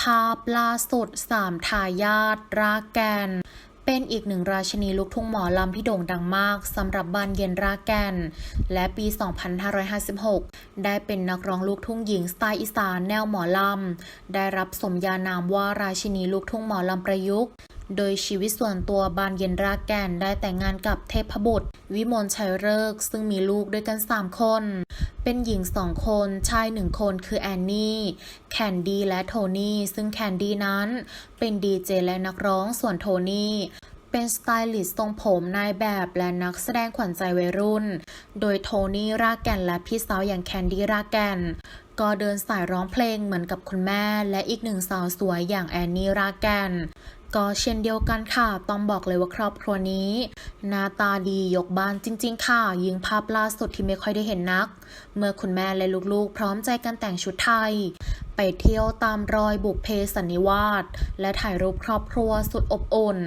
ภาพล่าสุดสามทายาทรากแกน เป็นอีกหนึ่งราชินีลูกทุ่งหมอลำที่โด่งดังมากสำหรับบานเย็นรากแกน และปี 2556 ได้เป็นนักร้องลูกทุ่งหญิงสไตล์อีสานแนวหมอลำ ได้รับสมญานามว่าราชินีลูกทุ่งหมอลำประยุกต์โดยชีวิตส่วนตัวบานเย็นรากแกนได้แต่งงานกับเทพบุตร วิมลชัยเริกซึ่งมีลูกด้วยกัน 3 คน เป็นหญิงสองคน ชายหนึ่งคนคือแอนนี่ แคนดี้และโทนี่ ซึ่งแคนดี้นั้นเป็นดีเจและนักร้อง ส่วนโทนี่เป็นสไตลิสต์ทรงผมนายแบบและนักแสดงขวัญใจวัยรุ่น โดยโทนี่รากแก่นและพี่สาวอย่างแคนดี้รากแก่นก็เดินสายร้องเพลงเหมือนกับคุณแม่ และอีกหนึ่งสาวสวยอย่างแอนนี่รากแก่น ก็เช่นเดียวกันค่ะ ต้องบอกเลยว่าครอบครัวนี้หน้าตาดียกบ้านจริง ๆ ค่ะ ยิงภาพล่าสุดที่ไม่ค่อยได้เห็นนัก เมื่อคุณแม่และลูกๆ พร้อมใจกันแต่งชุดไทย ไปเที่ยวตามรอยบุกเพสันนิวาสและถ่ายรูปครอบครัวสุดอบอุ่น